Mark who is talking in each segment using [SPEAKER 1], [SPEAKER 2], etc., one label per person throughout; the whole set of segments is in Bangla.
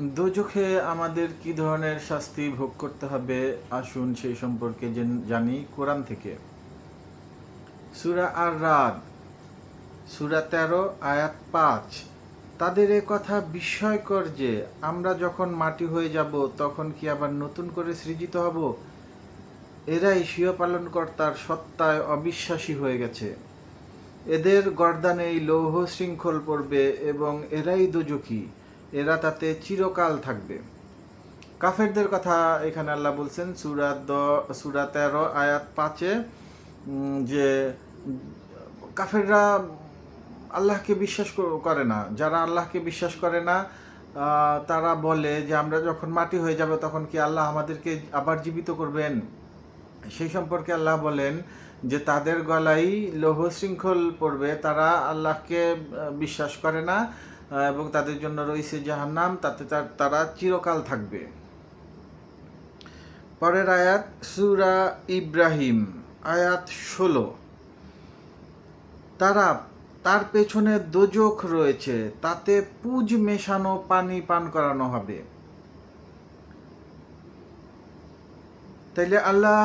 [SPEAKER 1] দোজখে আমাদের কি ধরনের শাস্তি ভোগ করতে হবে? আসুন সেই সম্পর্কে জেন- কোরআন থেকে। সুরা আর রাত সুরা তেরো, আয়াত পাঁচ। তাদের এ কথা বিস্ময়কর যে, আমরা যখন মাটি হয়ে যাব, তখন কি আবার নতুন করে সৃজিত হব? এরাই স্বীয় পালনকর্তার সত্তায় অবিশ্বাসী হয়ে গেছে। এদের গর্দানেই লৌহ শৃঙ্খল পড়বে এবং এরাই দোজখী। এরা তাতে চিরকাল থাকবে। কাফেরদের কথা এখানে আল্লাহ বলছেন, সুরা দ, সুরা তেরো, আয়াত পাঁচে যে কাফেররা আল্লাহকে বিশ্বাস করে না। যারা আল্লাহকে বিশ্বাস করে না তারা বলে যে আমরা যখন মাটি হয়ে যাবে তখন কি আল্লাহ আমাদেরকে আবার জীবিত করবেন? সেই সম্পর্কে আল্লাহ বলেন যে তাদের গলায় লৌহ শৃঙ্খল পড়বে, তারা আল্লাহকে বিশ্বাস করে না। এবং তাদের জন্য রয়েছে নাম তাতে তার- তারা চিরকাল থাকবে। পরের আয়াত, সুরা ইব্রাহিম, আয়াত ষোলো। তারা, তার পেছনে দোজখ রয়েছে, তাতে পুজ মেশানো, পানি পান করানো হবে। তাইলে আল্লাহ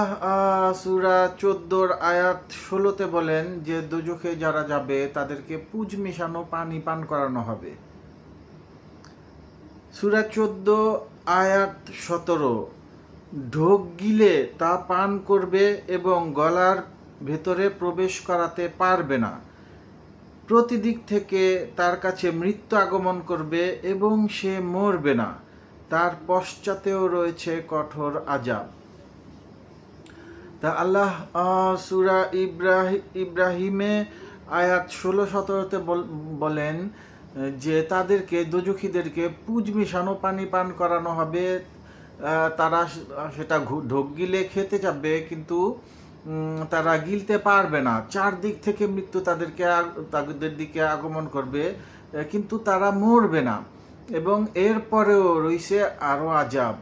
[SPEAKER 1] সূরা চোদ্দোর আয়াত ষোলোতে বলেন যে দোজখে যারা যাবে, তাদেরকে পুজ মেশানো, পানি পান করানো হবে। সূরা চোদ্দ আয়াত সতেরো, ঢোক গিলে তা পান করবে এবং গলার ভেতরে প্রবেশ করাতে পারবে না। প্রতিদিক থেকে তার কাছে মৃত্যু আগমন করবে এবং সে মরবে না। তার পশ্চাতেও রয়েছে কঠোর আজাব তা আল্লাহ সুরা ইব্রাহি, ইব্রাহিমে আয়াত ষোলো সতেরোতে বলেন, যে তাদেরকে দোজখীদেরকে পুজ মিশানো, পানি পান করানো হবে তারা সেটা ঢোক গিলে খেতে যাবে, কিন্তু তারা গিলতে পারবে না। চারদিক থেকে মৃত্যু তাদেরকে তাদের দিকে আগমন করবে কিন্তু তারা মরবে না। এবং এরপরেও রয়েছে আরও আজাব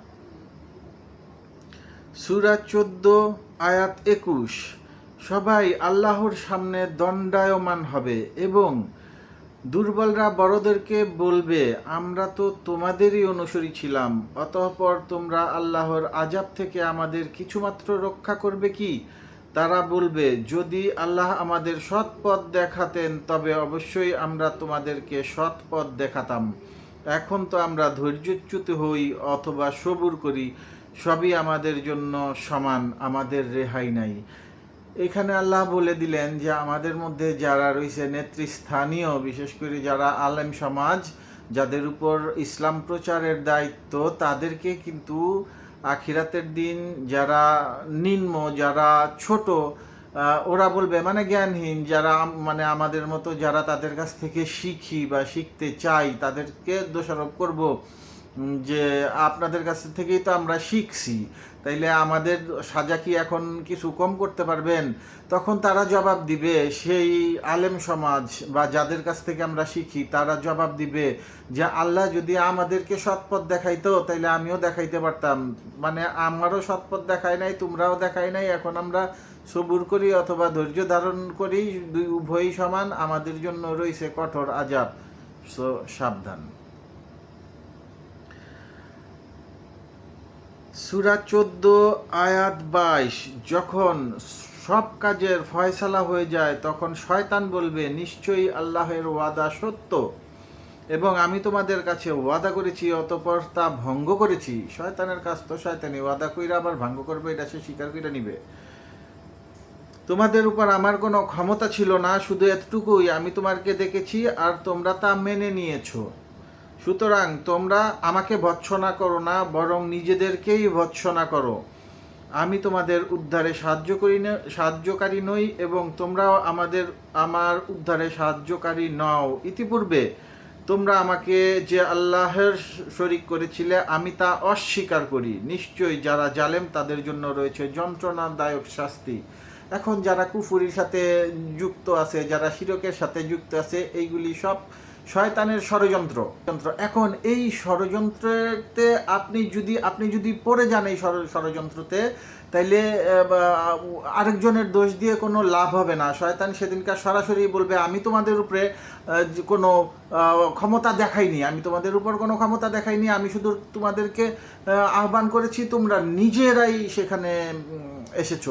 [SPEAKER 1] সুরা চোদ্দ আয়াত একুশ, সবাই আল্লাহর সামনে দণ্ডায়মান হবে এবং দুর্বলরা বড়দেরকে বলবে, আমরা তো তোমাদেরই অনুসরী ছিলাম, অতঃপর তোমরা আল্লাহর আজাব থেকে আমাদের কিছুমাত্র রক্ষা করবে কি? তারা বলবে, যদি আল্লাহ আমাদের সৎ পথ দেখাতেন, তবে অবশ্যই আমরা তোমাদেরকে সৎ পথ দেখাতাম। এখন তো আমরা ধৈর্যচ্যুত হই অথবা সবুর করি। সবই আমাদের জন্য সমান, আমাদের রেহাই নাই। এখানে আল্লাহ বলে দিলেন যে, আমাদের মধ্যে যারা রয়েছে নেতৃস্থানীয়, বিশেষ করে যারা আলেম সমাজ, যাদের উপর ইসলাম প্রচারের দায়িত্ব, তাদেরকে কিন্তু আখিরাতের দিন যারা নিম্ন, যারা ছোট ওরা বলবে মানে জ্ঞানহীন, যারা মানে আমাদের মতো যারা তাদের কাছ থেকে শিখি বা শিখতে চাই, তাদেরকে দোষারোপ করব। যে আপনাদের কাছ থেকেই তো আমরা শিখছি। তাইলে আমাদের সাজা কি এখন কিছু কম করতে পারবেন? তখন তারা জবাব দিবে, সেই আলেম সমাজ বা যাদের কাছ থেকে আমরা শিখি, তারা জবাব দিবে যে, আল্লাহ যদি আমাদেরকে সৎপথ দেখাইতো, তাইলে আমিও দেখাইতে পারতাম। মানে আমারও সৎপথ দেখায় নাই, তোমরাও দেখাই নাই, এখন আমরা সবুর করি অথবা ধৈর্য ধারণ করি, দুই উভয়ই সমান, আমাদের জন্য রয়েছে কঠোর আজাব। সো, সাবধান। সুরা চোদ্দ, আয়াত বাইশ, যখন সব কাজের ফয়সালা হয়ে যায়, তখন শয়তান বলবে, নিশ্চয়ই আল্লাহের ওয়াদা সত্য এবং আমি তোমাদের কাছে ওয়াদা করেছি, অতপর তা ভঙ্গ করেছি। শয়তানের কাজ তো শয়তানি, ওয়াদা কইরা আবার ভঙ্গ করবে, এটা সে স্বীকার করে নিবে। তোমাদের উপর আমার কোনো ক্ষমতা ছিল না, শুধু এতটুকুই, আমি তোমাকে দেখেছি আর তোমরা তা মেনে নিয়েছো। সুতরাং তোমরা আমাকে ভৎসনা করো না, বরং নিজেদেরকেই ভৎসনা করো। আমি তোমাদের উদ্ধারে সাহায্য করি সাহায্যকারী নই এবং তোমরাও আমাদের, আমার উদ্ধারে সাহায্যকারী নও। ইতিপূর্বে তোমরা আমাকে যে আল্লাহের শরিক করেছিলে, আমি তা অস্বীকার করি। নিশ্চয়ই যারা জালেম, তাদের জন্য রয়েছে যন্ত্রণাদায়ক শাস্তি। এখন যারা কুফুরির সাথে যুক্ত আছে, যারা শিরকের সাথে যুক্ত আছে, এইগুলি সব শয়তানের ষড়যন্ত্র। যন্ত্র এখন এই ষড়যন্ত্রতে আপনি যদি আপনি যদি পড়ে যান এই ষড়যন্ত্রতে, তাইলে আরেকজনের দোষ দিয়ে কোনো লাভ হবে না। শয়তান সেদিনকার সরাসরি বলবে, আমি তোমাদের উপরে কোনো ক্ষমতা দেখাইনি। আমি তোমাদের উপর কোনো ক্ষমতা দেখাইনি। আমি শুধু তোমাদেরকে আহ্বান করেছি, তোমরা নিজেরাই সেখানে এসেছ।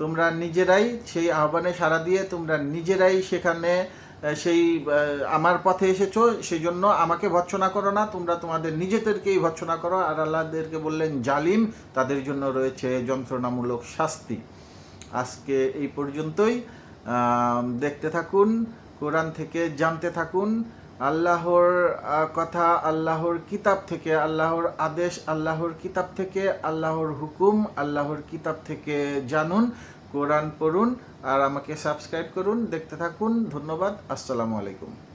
[SPEAKER 1] তোমরা নিজেরাই সেই আহ্বানে সাড়া দিয়ে, তোমরা নিজেরাই সেখানে সেই আমার পথে এসেছ সেই জন্য আমাকে ভৎসনা করো না, তোমরা তোমাদের নিজেদেরকেই ভৎসনা করো। আর আল্লাহদেরকে বললেন, জালিম, তাদের জন্য রয়েছে যন্ত্রণামূলক শাস্তি। আজকে এই পর্যন্তই। দেখতে থাকুন, কোরআন থেকে জানতে থাকুন। আল্লাহর কথা আল্লাহর কিতাব থেকে, আল্লাহর আদেশ আল্লাহর কিতাব থেকে, আল্লাহর হুকুম আল্লাহর কিতাব থেকে জানুন। কোরআন পড়ুন আর আমাকে সাবস্ক্রাইব করুন। দেখতে থাকুন। ধন্যবাদ। আসসালামু আলাইকুম।